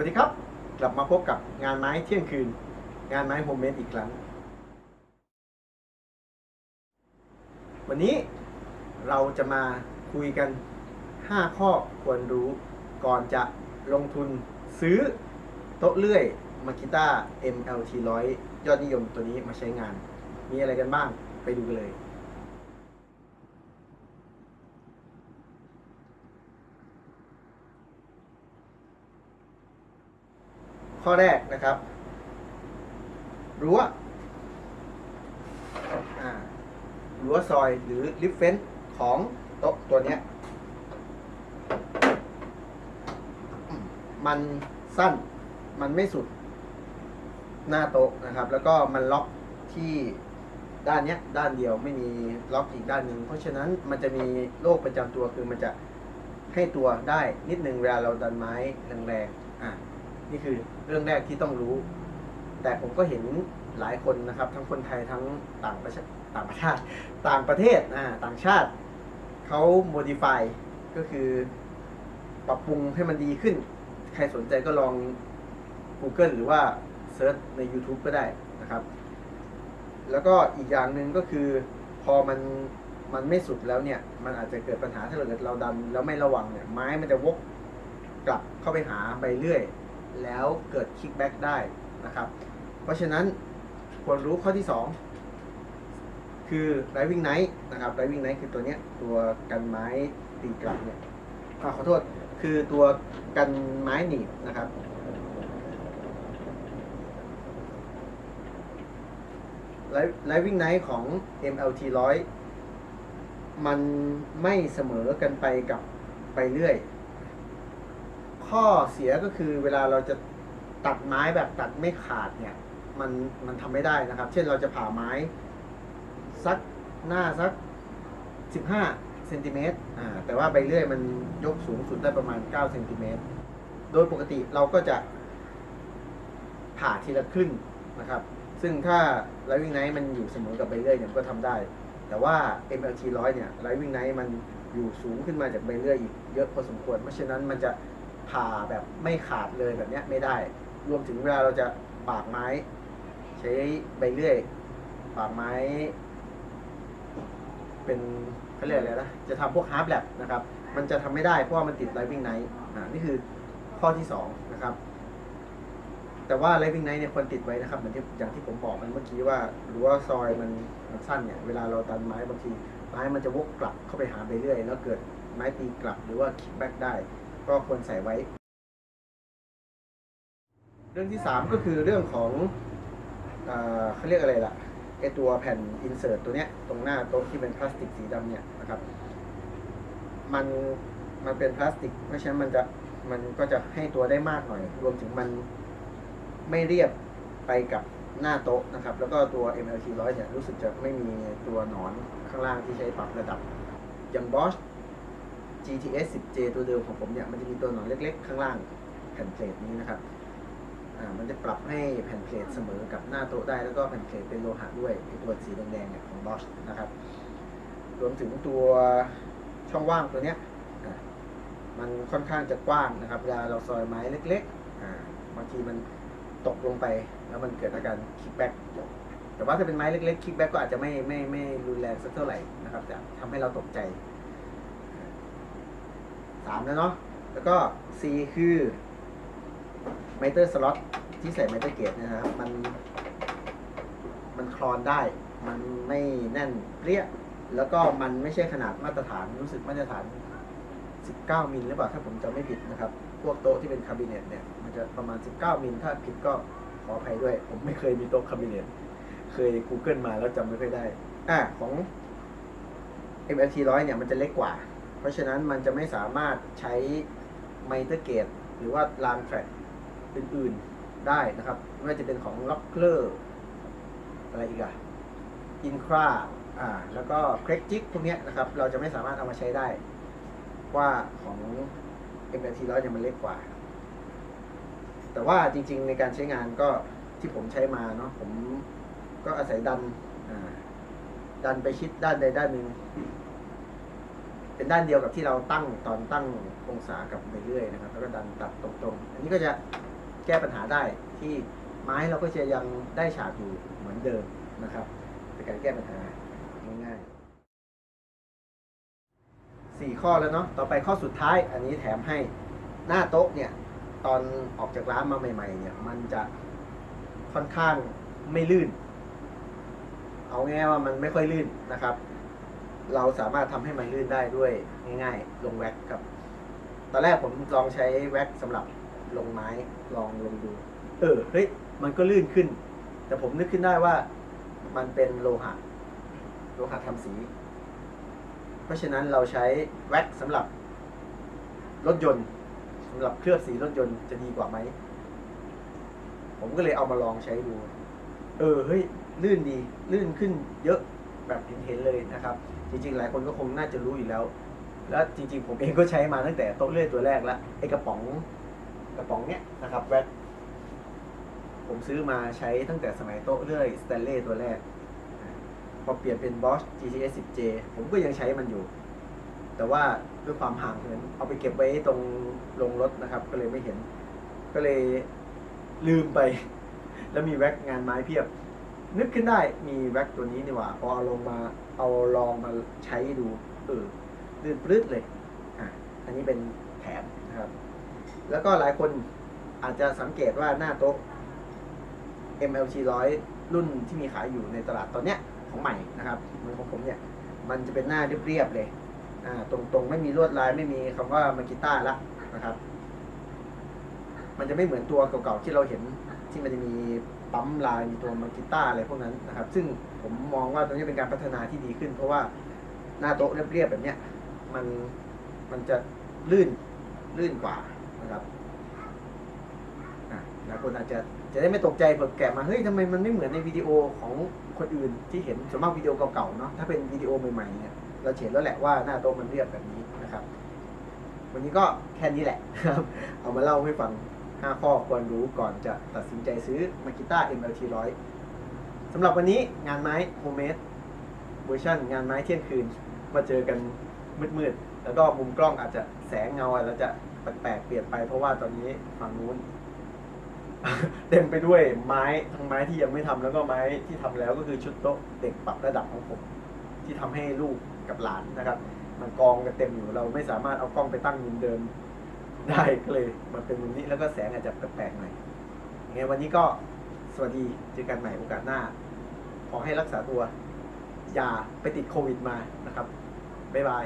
วัสดีครับ กลับมาพบกับงานไม้เที่ยงคืน งานไม้โฮมเมดอีกครั้ง วันนี้เราจะมาคุยกัน 5 ข้อควรรู้ ก่อนจะลงทุนซื้อโต๊ะเลื่อยมากิต้า MLT 100 ยอดนิยมตัวนี้มาใช้งาน มีอะไรกันบ้างไปดูกันเลย ข้อแรกนะครับรั้วรั้วซอยหรือลิฟเฟนของโต๊ะตัวเนี้ยอืมมันสั้นมันไม่สุดหน้าโต๊ะนะครับ แล้วก็มันล็อกที่ด้านเนี้ยด้านเดียวไม่มีล็อกอีกด้านหนึ่งเพราะฉะนั้นมันจะมีโรคประจำตัวคือมันจะให้ตัวได้นิดนึงเวลาเราดันไม้แรงๆอะ นี่คือเรื่องแรกที่ต้องรู้ แต่ผมก็เห็นหลายคนนะครับ ทั้งคนไทยทั้งต่างประเทศต่างประเทศต่างประเทศอ่าต่างชาติเขา modify ก็คือปรับปรุงให้มันดีขึ้น ใครสนใจก็ลอง Google หรือว่าเซิร์ชใน YouTube ก็ได้นะครับ แล้วก็อีกอย่างหนึ่งก็คือ พอมันมันไม่สุดแล้วเนี่ย มันอาจจะเกิดปัญหาถ้าเกิดเราดัน แล้วไม่ระวังเนี่ยไม้มันจะวกกลับเข้าไปหาใบเลื่อย แล้วเกิดคิกแบ็กได้นะครับ เพราะฉะนั้นควรรู้ข้อที่ 2 คือ driving night นะครับ driving night คือตัวเนี้ยตัวกันไม้ตีกลับเนี่ยอขอโทษคือตัวกันไม้หนีบนะครับ driving night ของ MLT 100 มันไม่เสมอกันไปกับไปเรื่อย ข้อเสียก็คือเวลาเราจะตัดไม้แบบตัดไม่ขาดเนี่ย มันมันทำไม่ได้นะครับ เช่นเราจะผ่าไม้สักหน้าสัก 15เซนติเมตรอ่าแต่ว่าใบเลื่อยมันยกสูงสุดได้ประมาณ9เซนติเมตรโดยปกติเราก็จะผ่าทีละครึ่งนะครับ ซึ่งถ้าไ i วิ่งไนท์มันอยู่เสมอกับใบเลื่อยเนี่ยก็ทำได้ แต่ว่า MLT 100 เนี่ยไ i วิ่งไนท์มันอยู่สูงขึ้นมาจากใบเลื่อยอีกเยอะพอสมควร เพราะฉะนั้นมันจะ ผ่าแบบไม่ขาดเลยแบบเนี้ยไม่ได้ รวมถึงเวลาเราจะปากไม้ ใช้ใบเลื่อย ปากไม้ เป็นเขาเรียกอะไรนะจะทำพวกฮาร์ปแลบนะครับ มันจะทำไม่ได้เพราะว่ามันติดไ i วิ่งไนท์อ่านี่คือข้อที่สองนะครับแต่ว่าไ i วิ่งไนท์เนี่ยควรติดไว้นะครับเหมือนที่อย่างที่ผมบอกมันเมื่อกี้ว่ารั้วซอยมันมันสั้นเนี่ยเวลาเราตันไม้บางทีไม้มันจะวกกลับเข้าไปหาไปเรื่อย แล้วเกิดไม้ตีกลับหรือว่าคิกแบ็กได้ ก็ควรใส่ไว้ เรื่องที่สามก็คือเรื่องของเออเขาเรียกอะไรล่ะไอตัวแผ่นอินเสิร์ตตัวเนี้ยตรงหน้าโต๊ะที่เป็นพลาสติกสีดำเนี่ยนะครับมันมันเป็นพลาสติก เพราะฉะนั้นมันจะมันก็จะให้ตัวได้มากหน่อย รวมถึงมันไม่เรียบไปกับหน้าโต๊ะนะครับ แล้วก็ตัว MLT 100 เนี่ย รู้สึกจะไม่มีตัวหนอนข้างล่างที่ใช้ปรับระดับ อย่าง Bosch GTS 10J ตัวเดิมของผมเนี่ยมันจะมีตัวหนอนเล็กๆ ข้างล่างแผ่นเพลทนี้นะครับอ่ามันจะปรับให้แผ่นเพลทเสมอกับหน้าโต๊ะได้แล้วก็แผ่นเพลทเป็นโลหะด้วยไอตัวสีแดงๆเนี่ยของ Bosch นะครับรวมถึงตัวช่องว่างตัวเนี้ยอ่ามันค่อนข้างจะกว้างนะครับเวลาเราซอยไม้เล็กๆอ่าบางทีมันตกลงไปแล้วมันเกิดอาการคิกแบ็กแต่ว่าถ้าเป็นไม้เล็กๆคิกแบ็กก็อาจจะไม่ไม่ไม่รุนแรงสักเท่าไหร่นะครับจะทำให้เราตกใจ สามแล้วเนาะแล้วก็ C คือไมเตอร์สล็อตที่ใส่ไมเตอร์เกตนะครับ มัน มันคลอนได้ มันไม่แน่นเปรี้ย แล้วก็มันไม่ใช่ขนาดมาตรฐานรู้สึกมาตรฐาน 19 มิลหรือเปล่า ถ้าผมจำไม่ผิดนะครับ พวกโต๊ะที่เป็นคาบิเนตเนี่ย มันจะประมาณ 19 มิล ถ้าผิดก็ขออภัยด้วย ผมไม่เคยมีโต๊ะคาบิเนตเคย Google มาแล้วจำไม่ค่อยได้ อ่าของ MLT 100 เนี่ย มันจะเล็กกว่า เพราะฉะนั้นมันจะไม่สามารถใช้ไมเตอร์เกตหรือว่าลานแฟลอื่นๆได้นะครับ ไม่ว่าจะเป็นของล็อกเกอร์อะไรอีกอะอินคราอ่าแล้วก็เครกจิกพวกนี้นะครับ เราจะไม่สามารถเอามาใช้ได้ ว่าของ MLT 100เนี่ยมันเล็กกว่า แต่ว่าจริงๆในการใช้งานก็ที่ผมใช้มาเนาะผมก็อาศัยดันดันไปชิดด้านใดด้านหนึ่ง เป็นด้านเดียวกับที่เราตั้งตอนตั้งองศากับไปเรื่อยนะครับ แล้วก็ดันตัดตรงๆ อันนี้ก็จะแก้ปัญหาได้ที่ไม้เราก็จะยังได้ฉากอยู่เหมือนเดิมนะครับเป็นการแก้ปัญหาง่ายๆสี่ข้อแล้วเนาะต่อไปข้อสุดท้าย อันนี้แถมให้หน้าโต๊ะเนี่ยตอนออกจากร้านมาใหม่ ๆ เนี่ย มันจะค่อนข้างไม่ลื่น เอาง่ายว่ามันไม่ค่อยลื่นนะครับ เราสามารถทำให้มันลื่นได้ด้วยง่าย ๆ ลงแว็กกับ ตอนแรกผมลองใช้แว็กสำหรับลงไม้ลองลงดู เออเฮ้ยมันก็ลื่นขึ้น แต่ผมนึกขึ้นได้ว่ามันเป็นโลหะโลหะทำสี เพราะฉะนั้นเราใช้แว็กสำหรับรถยนต์สำหรับเคลือบสีรถยนต์จะดีกว่าไหม ผมก็เลยเอามาลองใช้ดู เออเฮ้ยลื่นดี ลื่นขึ้นเยอะ แบบเห็นๆเลยนะครับ จริง ๆ หลายคนก็คงน่าจะรู้อยู่แล้ว แล้วจริง ๆ ผมเองก็ใช้มาตั้งแต่โต๊ะเลื่อยตัวแรกแล้วไอ้กระป๋องกระป๋องเนี้ยนะครับแว็กผมซื้อมาใช้ตั้งแต่สมัยโต๊ะเลื่อยสแตนเลสตัวแรก พอเปลี่ยนเป็น Bosch GTS 10J ผมก็ยังใช้มันอยู่ แต่ว่าด้วยความห่างเหินเอาไปเก็บไว้ตรงลงรถนะครับ ก็เลยไม่เห็น ก็เลยลืมไป แล้วมีแว็กงานไม้เพียบ นึกขึ้นได้มีแว็กตัวนี้นี่หว่าพอเอาลงมาเอาลองมาใช้ดูเออลื่นปลื้ดเลยอะอันนี้เป็นแถมนะครับ แล้วก็หลายคนอาจจะสังเกตว่าหน้าโต๊ะ MLG 100 รุ่นที่มีขายอยู่ในตลาดตอนเนี้ยของใหม่นะครับเหมือนของผมเนี่ย มันจะเป็นหน้าเรียบๆเลยอ่าตรงๆ ไม่มีลวดลายไม่มีคำว่ามากิต้าละนะครับ มันจะไม่เหมือนตัวเก่าๆที่เราเห็นที่มันจะมี ปั๊มลายมีตัวมากิต้าอะไรพวกนั้นนะครับ ซึ่งผมมองว่าตรงนี้เป็นการพัฒนาที่ดีขึ้น เพราะว่าหน้าโต๊ะเรียบๆแบบเนี้ยมันมันจะลื่นลื่นกว่านะครับหลายคนอาจจะจะได้ไม่ตกใจเปิดแกะมาเฮ้ยทำไมมันไม่เหมือนในวิดีโอของคนอื่นที่เห็นส่วนมากวิดีโอเก่าๆเนาะถ้าเป็นวิดีโอใหม่ๆเนี่ยเราเห็นแล้วแหละว่าหน้าโต๊ะมันเรียบแบบนี้นะครับ วันนี้ก็แค่นี้แหละครับ เอามาเล่าให้ฟัง 5 ข้อควรรู้ก่อนจะตัดสินใจซื้อมากิต้า MLT 100สำหรับวันนี้งานไม้โฮมเมดเวอร์ชันงานไม้เที่ยงคืน มาเจอกันมืดๆ แล้วก็มุมกล้องอาจจะแสงเงาอาจจะแปลกๆเปลี่ยนไปเพราะว่าตอนนี้ฝั่งนู้น เต็มไปด้วยไม้ทั้งไม้ที่ยังไม่ทำแล้วก็ไม้ที่ทำแล้วก็คือชุดโต๊ะเด็กปรับระดับของผม ที่ทำให้ลูกกับหลานนะครับ มันกองกันเต็มอยู่เราไม่สามารถเอากล้องไปตั้งมุมเดิม ได้ก็เลยมันเป็นมุมนี้แล้วก็แสงอาจจะแปลกๆหน่อยยังไงวันนี้ก็สวัสดีเจอกันใหม่โอกาสหน้า ขอให้รักษาตัว อย่าไปติดโควิดมานะครับ บ๊ายบาย